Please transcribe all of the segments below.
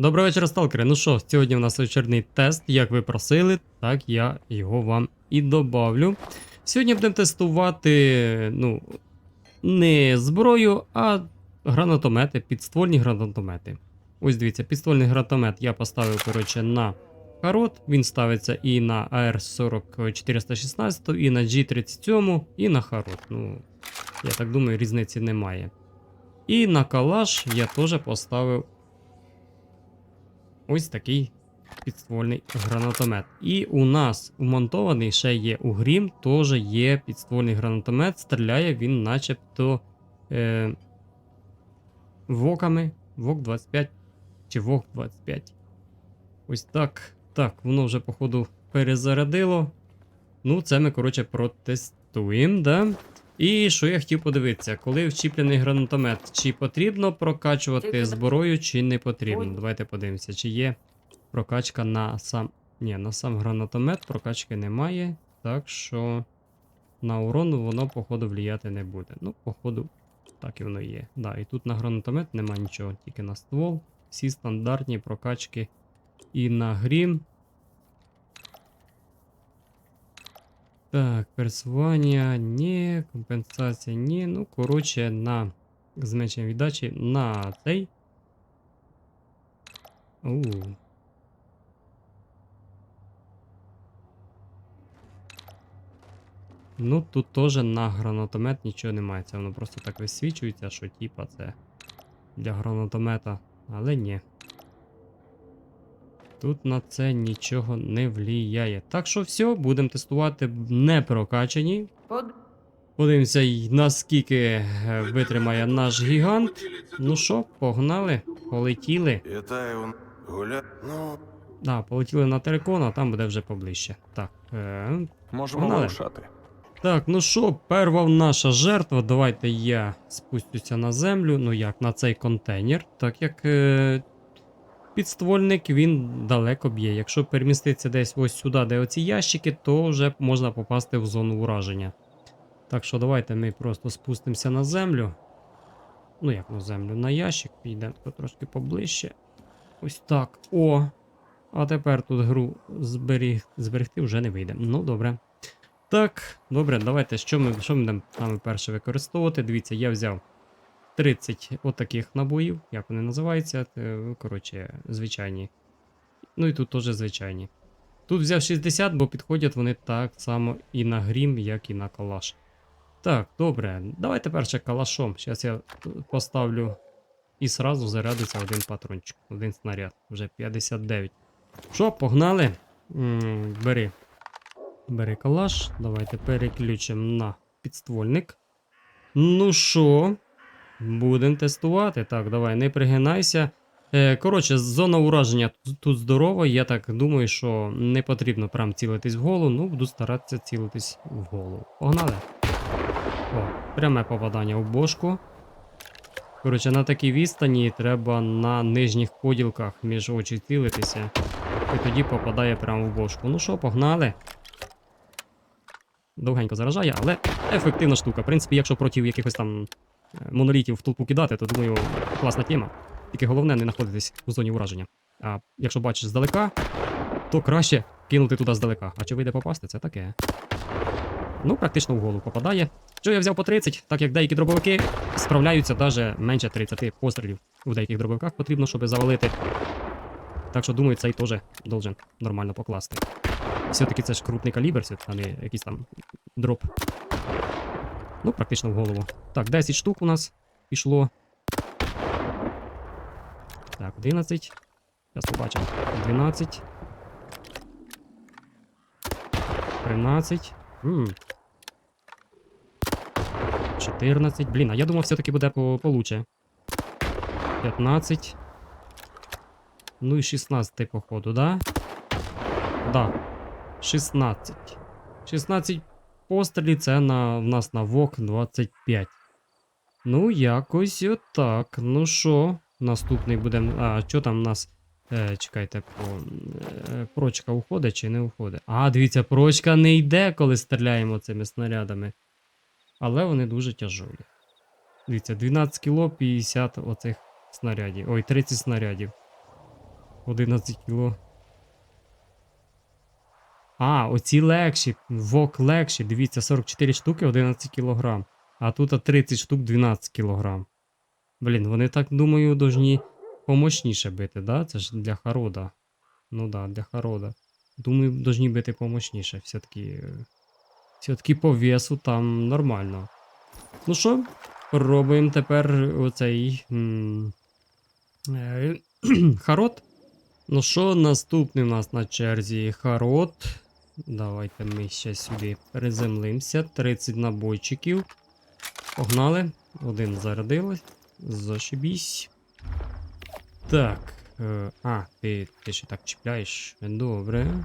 Доброго вечора, сталкери. Ну що, сьогодні у нас вечірний тест. Як ви просили, так я його вам і добавлю. Сьогодні будемо тестувати, ну, не зброю, а гранатомети, підствольні гранатомети. Ось дивіться, підствольний гранатомет я поставив, коротше, на Харот. Він ставиться і на AR-40 416, і на G37, і на Харот. Ну, я так думаю, різниці немає. І на калаш я теж поставив ось такий підствольний гранатомет. І у нас вмонтований ще є у Грім, теж є підствольний гранатомет. Стріляє він начебто е, воками. Вок 25 чи Вок 25. Ось так. Так, воно вже, походу, перезарядило. Ну, це ми, коротше, протестуємо, да? І що я хотів подивитися, коли вчіплений гранатомет, чи потрібно прокачувати зброю, чи не потрібно. Давайте подивимося, чи є прокачка на сам. Ні, на сам гранатомет прокачки немає. Так що на урон воно, походу, вліяти не буде. Ну, походу, так і воно є. Да, і тут на гранатомет нема нічого, тільки на ствол. Всі стандартні прокачки і на грім. Так, пересування, ні, компенсація, ні. Ну, коротше, на зменшення віддачі на цей. У. Ну, тут теж на гранатомет нічого немає. Це воно просто так висвічується, що типа це для гранатомета. Але ні. Тут на це нічого не вліяє. Так що все, будемо тестувати не прокачані. Подивимося, наскільки е, витримає наш гігант. Ну що, погнали, полетіли. Вітаю, гуля. Ну, Да, полетіли на терикон, а там буде вже поближче. Так. Е, Можемо Погнали. вирушати. Так, ну що, перша наша жертва. Давайте я спустюся на землю. Ну як, на цей контейнер. Так як е, підствольник він далеко б'є. Якщо переміститися десь ось сюди, де оці ящики, то вже можна попасти в зону ураження. Так що давайте ми просто спустимося на землю. Ну як на землю, на ящик, підемо трошки поближче. Ось так. О! А тепер тут гру зберіг... зберегти вже не вийде. Ну, добре. Так, добре, давайте. Що ми, що ми будемо перше використовувати? Дивіться, я взяв 30 отаких набоїв, як вони називаються. Е, Коротше, звичайні. Ну і тут теж звичайні. Тут взяв 60, бо підходять вони так само і на грім, як і на калаш. Так, добре. Давайте перше калашом. Зараз я поставлю і сразу зарядиться один патрончик, один снаряд. Вже 59. Що, погнали? Бери. Бери калаш. Давайте переключимо на підствольник. Ну що, будемо тестувати. Так, давай, не пригинайся. Е, коротше, зона ураження тут, здорова. Я так думаю, що не потрібно прям цілитись в голову. Ну, буду старатися цілитись в голову. Погнали. О, пряме попадання в бошку. Коротше, на такій відстані треба на нижніх поділках між очі цілитися. І тоді попадає прямо в бошку. Ну що, погнали. Довгенько заражає, але ефективна штука. В принципі, якщо проти якихось там монолітів в толпу кидати, то думаю, класна тема. Тільки головне не знаходитись у зоні ураження. А якщо бачиш здалека, то краще кинути туди здалека. А чи вийде попасти, це таке. Ну, практично в голову попадає. Що я взяв по 30, так як деякі дробовики справляються навіть менше 30 пострілів. У деяких дробовиках потрібно, щоб завалити. Так що думаю, цей теж должен нормально покласти. Все-таки це ж крупний калібр, а не якийсь там дроп. Ну, практично в голову. Так, 10 штук у нас пішло. Так, 11. Зараз побачимо. 12. 13. М. 14. Блін, а я думав, все-таки буде по получше. 15. Ну і 16 походу, да? Да. 16. 16 пострілів це на, в нас на ВОК 25. Ну, якось отак. Ну що, наступний будемо. А, що там у нас? Е, чекайте, по, е, прочка уходить чи не уходить? А, дивіться, прочка не йде, коли стріляємо цими снарядами. Але вони дуже тяжолі. Дивіться, 12 кіло 50 оцих снарядів. Ой, 30 снарядів. 11 кіло. А, оці легші. Вок легші. Дивіться, 44 штуки 11 кілограм. А тут 30 штук 12 кілограм. Блін, вони так, думаю, должні помощніше бити, да? Це ж для харода. Ну да, для харода. Думаю, должні бити помощніше. Все-таки. Все-таки по весу там нормально. Ну що, пробуємо тепер оцей. м, е, Харот. Ну що, наступний у нас на черзі Харот. Давайте ми ще сюди приземлимося. 30 набойчиків. Погнали. Один зарядилась. Зашибісь. Так. Е, а, ти, ти ще так чіпляєш. Добре.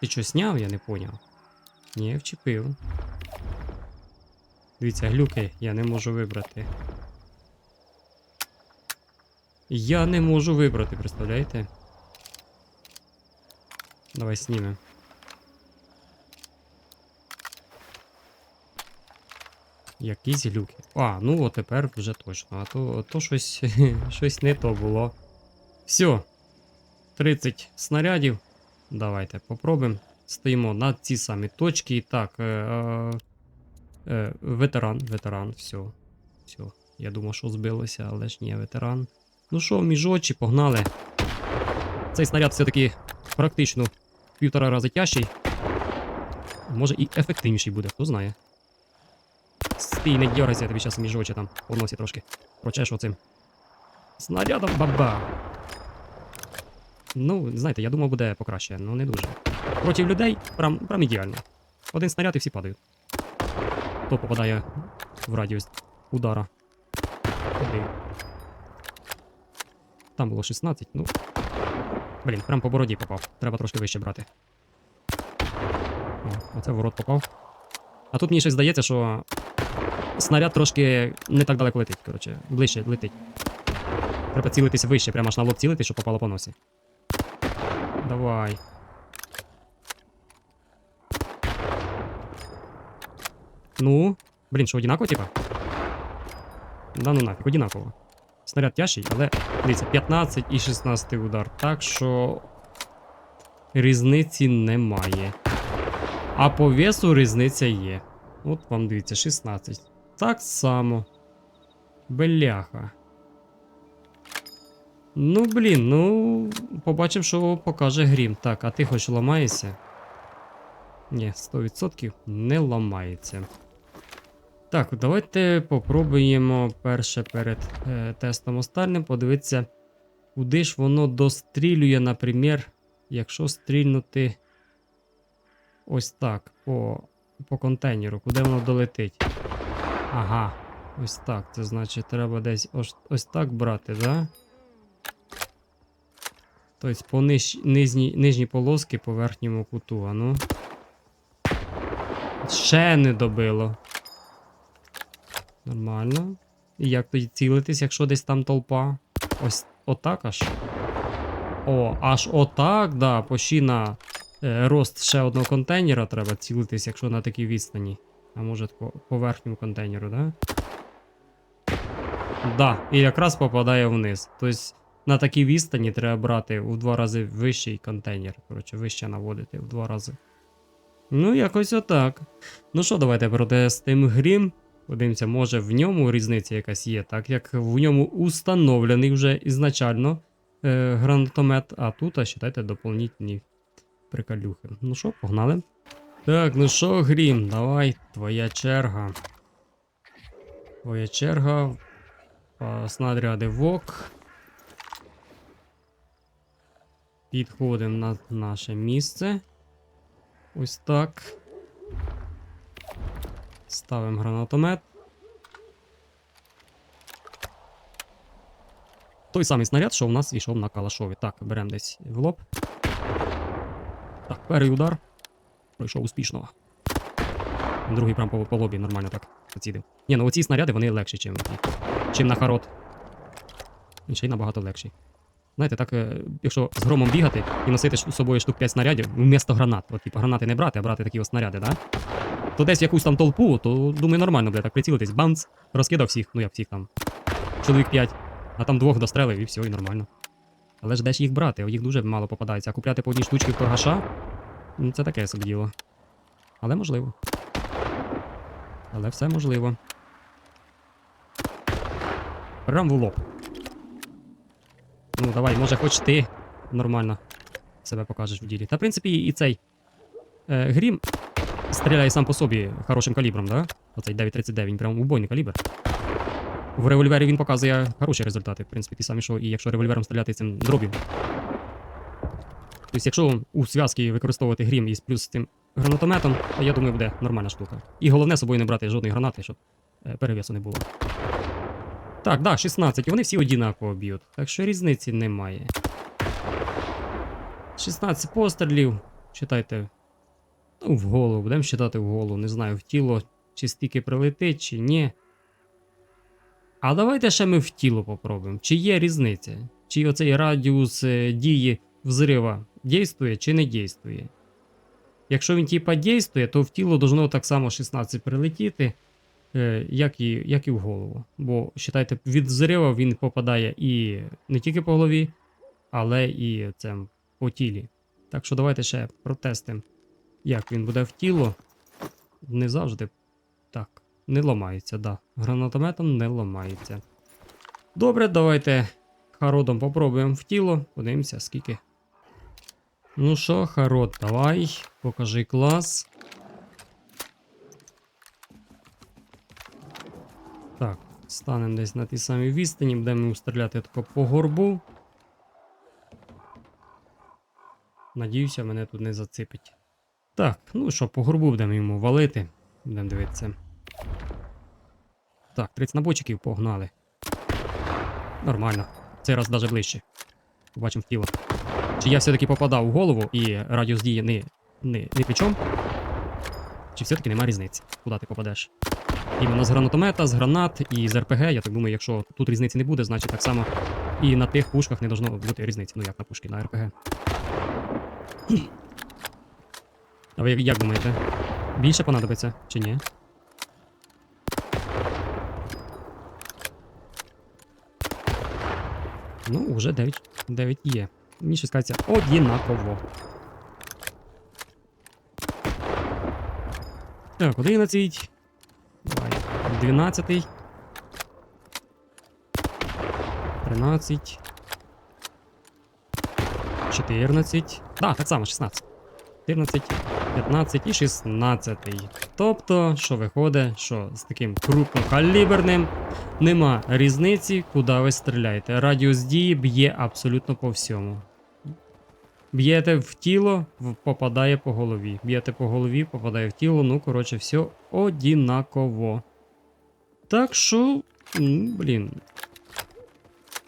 Ти що сняв, я не поняв. Ні, вчепив. Дивіться, глюки, я не можу вибрати. Я не можу вибрати, представляєте? Давай знімемо. Якісь глюки. А, ну от тепер вже точно. А то, то щось, щось не то було. Все. 30 снарядів. Давайте попробуємо. Стоїмо на ці самі точки. І так. Е, е, е, ветеран, ветеран, все. Все. Я думав, що збилося, але ж ні, ветеран. Ну що, між очі, погнали. Цей снаряд все-таки практично в півтора рази тяжчий. Може і ефективніший буде, хто знає. Стій, не дергайся, я тобі зараз між очі там по носі трошки прочешу цим. Снарядом баба. Ну, знаєте, я думав, буде покраще, але не дуже. Проти людей прям, прям ідеально. Один снаряд і всі падають. Хто попадає в радіус удара. Там було 16, ну. Блін, прям по бороді попав. Треба трошки вище брати. О, оце в рот попав. А тут мені щось здається, що снаряд трошки не так далеко летить, коротше, ближче летить. Треба цілитися вище, прямо аж на лоб цілити, щоб попало по носі. Давай. Ну, блін, що одинаково, типа? Да ну нафіг, одинаково. Снаряд тяжчий, але дивіться, 15 і 16 удар. Так що різниці немає. А по весу різниця є. От вам дивіться, 16. Так само. Бляха. Ну, блін, ну. Побачив, що покаже грім. Так, а ти хоч ламаєшся? Ні, 100% не ламається. Так, давайте попробуємо перше перед е, тестом остальним подивитися, куди ж воно дострілює, наприклад, якщо стрільнути ось так по, по контейнеру, куди воно долетить. Ага, ось так. Це значить, треба десь ось, ось так брати, да? Тобто по ниж, нижній, нижній полоски по верхньому куту, а ну. Ще не добило. Нормально. І як тоді цілитись, якщо десь там толпа? Ось отак аж. О, аж отак, да, почти на е, рост ще одного контейнера треба цілитись, якщо на такій відстані. А може по, по контейнеру, да? Да, і якраз попадає вниз. Тобто на такій відстані треба брати у два рази вищий контейнер. Коротше, вище наводити в два рази. Ну, якось отак. Ну що, давайте протестимо грім. Подивимося, може в ньому різниця якась є, так як в ньому установлений вже ізначально е, гранатомет, а тут, а считайте, доповнительні приколюхи. Ну що, погнали. Так, ну що, Грім, давай, твоя черга. Твоя черга. Снаряди ВОК. Підходимо на наше місце. Ось так. Ставимо гранатомет. Той самий снаряд, що у нас йшов на калашові. Так, беремо десь в лоб. Так, перший удар. Пройшов успішно. Другий прям по, по лобі нормально так поцідив. Ні, ну оці снаряди вони легші, чим, чим на харот. І ще й набагато легші. Знаєте, так, е, якщо з громом бігати і носити з собою штук 5 снарядів, вмісто гранат. От, типу, гранати не брати, а брати такі ось снаряди, да? То десь якусь там толпу, то думаю, нормально буде так прицілитись. Бамц, розкидав всіх, ну як всіх там. чоловік 5, а там двох дострелив і все, і нормально. Але ж де ж їх брати? Їх дуже мало попадається. А купляти по одній штучці в торгаша, ну це таке собі діло. Але можливо. Але все можливо. Прям в лоб. Ну, давай, може, хоч ти нормально себе покажеш в ділі. Та, в принципі, і цей е, грім стріляє сам по собі хорошим калібром, да? Оцей 9.39, він прям убойний калібр. В револьвері він показує хороші результати, в принципі, ті самі, що і якщо револьвером стріляти цим дробів. Тобто, якщо у зв'язці використовувати грім із плюс тим гранатометом, то я думаю, буде нормальна штука. І головне з собою не брати жодної гранати, щоб е, перевісу не було. Так, да, 16, вони всі однаково б'ють. Так що різниці немає. 16 пострілів. Читайте. Ну, в голову, будемо читати в голову. Не знаю, в тіло чи стільки прилетить, чи ні. А давайте ще ми в тіло попробуємо. Чи є різниця? Чи оцей радіус е, дії взрива дійствує чи не дійствує? Якщо він типа дійствує, то в тіло должно так само 16 прилетіти, е, як і, як і в голову. Бо, вважайте, від взрива він попадає і не тільки по голові, але і це, по тілі. Так що давайте ще протестимо, як він буде в тіло. Не завжди так. Не ламається, да. Гранатометом не ламається. Добре, давайте хародом попробуємо в тіло. Подивимося, скільки. Ну що, харод, давай. Покажи клас. Так, станемо десь на тій самій відстані, будемо стріляти тако по горбу. Надіюся, мене тут не зацепить. Так, ну що, по горбу будемо йому валити. Будемо дивитися. Так, 30 набойчиків погнали. Нормально. Цей раз даже ближче. Побачимо в тіло. Чи я все-таки попадав в голову і радіус дії не, не, не при чому? Чи все-таки нема різниці, куди ти попадеш? Іменно з гранатомета, з гранат і з РПГ, я так думаю, якщо тут різниці не буде, значить так само і на тих пушках не должно бути різниці. Ну як на пушки, на РПГ. А ви як, думаєте? Більше понадобиться чи ні? Ну, вже 9, 9 є. Мені щось кажеться однаково. Так, 11. Давай. 12. 13. 14. Да, так само, 16. 14, 15 і 16. Тобто, що виходить, що з таким крупнокаліберним нема різниці, куди ви стріляєте. Радіус дії б'є абсолютно по всьому. Б'єте в тіло, попадає по голові. Б'єте по голові, попадає в тіло. Ну, коротше, все однаково. Так що, блін.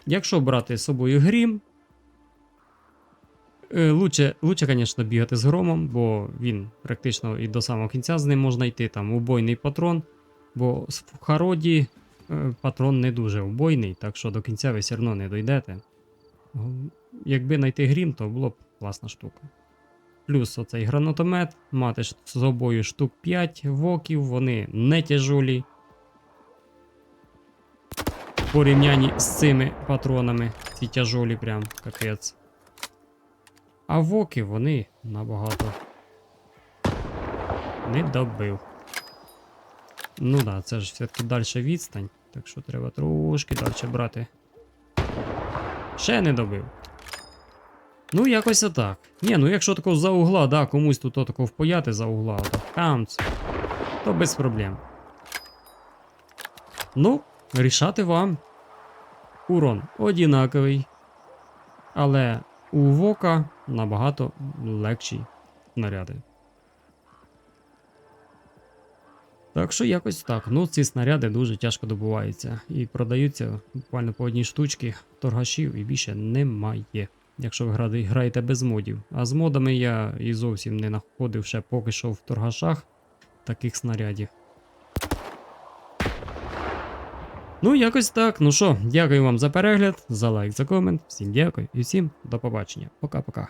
Якщо брати з собою грім, Лучше, лучше, звісно, бігати з громом, бо він практично і до самого кінця з ним можна йти. Там убойний патрон, бо в хароді е, патрон не дуже убойний, так що до кінця ви все одно не дойдете. Якби знайти грім, то було б класна штука. Плюс оцей гранатомет, мати з собою штук 5 воків, вони не тяжолі. В порівнянні з цими патронами, ці тяжолі прям капець. А воки вони набагато не добив. Ну да, це ж все-таки далі відстань, так що треба трошки далі брати. Ще не добив. Ну, якось отак. Ні, ну якщо тако за угла, да, комусь тут отако впаяти за угла, камц, то без проблем. Ну, рішати вам. Урон одинаковий. Але у Вока набагато легші снаряди. Так що якось так. Ну, ці снаряди дуже тяжко добуваються і продаються буквально по одній штучці торгашів і більше немає. Якщо ви граєте без модів. А з модами я і зовсім не знаходив ще поки що в торгашах таких снарядів. Ну, якось так. Ну що, дякую вам за перегляд, за лайк, за комент. Всім дякую і всім до побачення. Пока-пока.